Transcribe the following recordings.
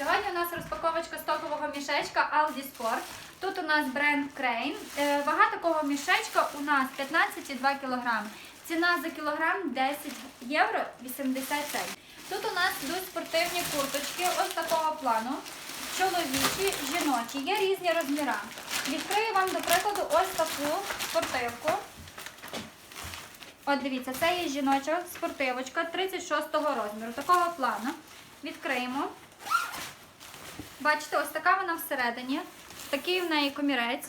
Сьогодні у нас розпаковочка стокового мішечка Aldi Sport. Тут у нас бренд Crane. Е, Вага такого мішечка у нас 15,2 кг. Ціна за кілограм 10 євро 80 центів. Тут у нас йдуть спортивні курточки ось такого плану. Чоловічі, жіночі, є різні розміри. Відкрию вам, до прикладу, ось таку спортивку. От дивіться, це є жіноча спортивочка 36-го розміру, такого плану. Відкриємо. Бачите, ось така вона всередині. Такий в неї комірець,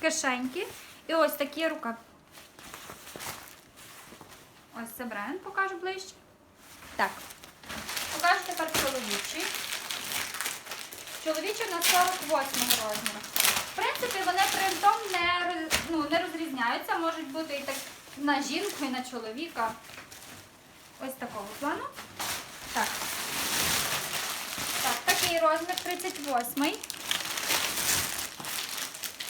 кишеньки і ось такі рука. Ось це бренд, покажу ближче. Так. Покажу тепер чоловічий. Чоловічий на 48 розміру. В принципі, вони принтом не, ну, не розрізняються, можуть бути і так на жінку, і на чоловіка. Ось такого плану. Так. Так, такий розмір 38.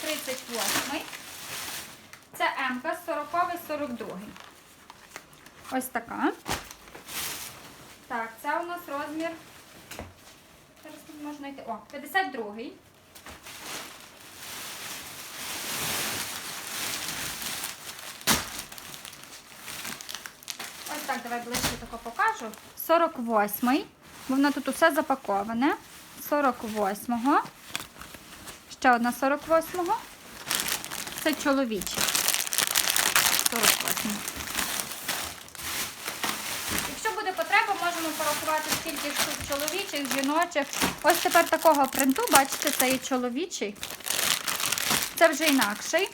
38. Це М, 40 42. Ось така. Так, це у нас розмір. Зараз тут можна йти. О, 52. Ось так, давай ближче тако покажу. 48-й. Бо воно тут усе запаковане. 48-го. Ще одна 48-го. Це чоловічий. 48. Якщо буде потреба, можемо порахувати скільки штук чоловічих, жіночих. Ось тепер такого принту, бачите, це і чоловічий. Це вже інакший.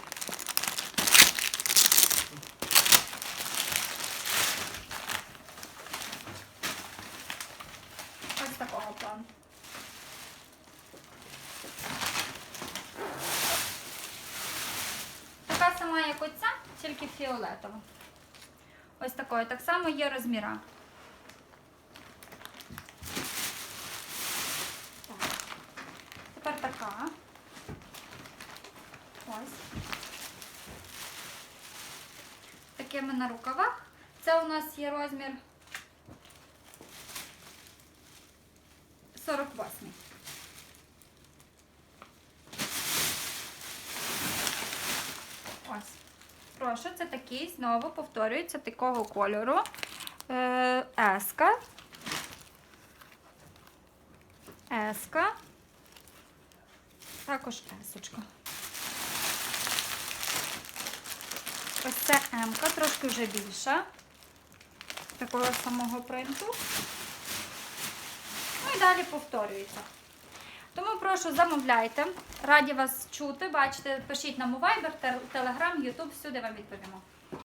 Ось такого плану. Сама, як оця, тільки фіолетова. Ось такою. Так само є розміра. Так. Тепер така. Ось. Такими на рукавах. Це у нас є розмір 48. Ось. Прошу, це такий, знову повторюється, такого кольору. Е, Еска. Еска. Також есочка. Ось це М-ка, трошки вже більша. Такого самого принту. Ну і далі повторюється. Тому прошу замовляйте. Раді вас чути, бачите, пишіть нам у Viber, Telegram, YouTube, всюди вам відповімо.